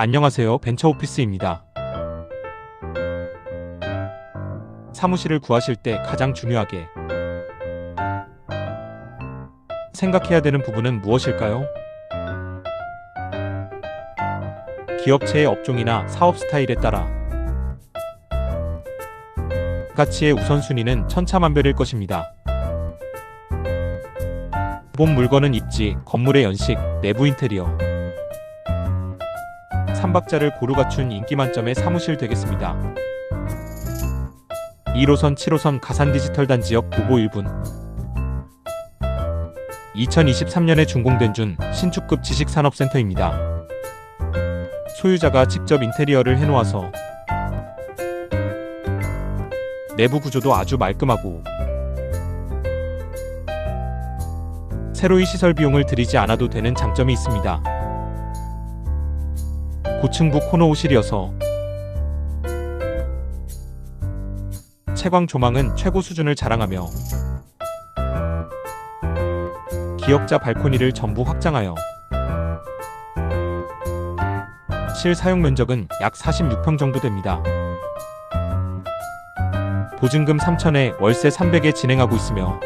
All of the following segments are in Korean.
안녕하세요. 벤처오피스입니다. 사무실을 구하실 때 가장 중요하게 생각해야 되는 부분은 무엇일까요? 기업체의 업종이나 사업 스타일에 따라 가치의 우선순위는 천차만별일 것입니다. 본 물건은 입지, 건물의 연식, 내부 인테리어, 삼박자를 고루 갖춘 인기 만점의 사무실 되겠습니다. 1호선 7호선 가산 디지털 단지역 부보 1분 2023년에 준공된 준 신축급 지식산업센터입니다. 소유자가 직접 인테리어를 해놓아서 내부 구조도 아주 말끔하고 새로이 시설 비용을 들이지 않아도 되는 장점이 있습니다. 고층부 코너 호실이어서 채광 조망은 최고 수준을 자랑하며 기역자 발코니를 전부 확장하여 실 사용 면적은 약 46평 정도 됩니다. 보증금 3천에 월세 300에 진행하고 있으며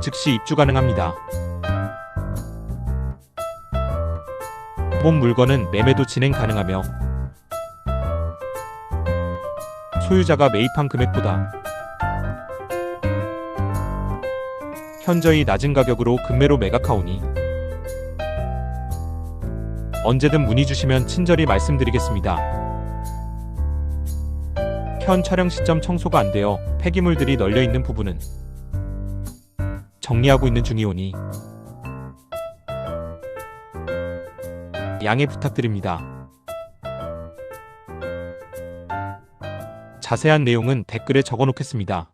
즉시 입주 가능합니다. 본 물건은 매매도 진행 가능하며 소유자가 매입한 금액보다 현저히 낮은 가격으로 금매로 매각하오니 언제든 문의 주시면 친절히 말씀드리겠습니다. 현 촬영 시점 청소가 안 되어 폐기물들이 널려 있는 부분은 정리하고 있는 중이오니 양해 부탁드립니다. 자세한 내용은 댓글에 적어 놓겠습니다.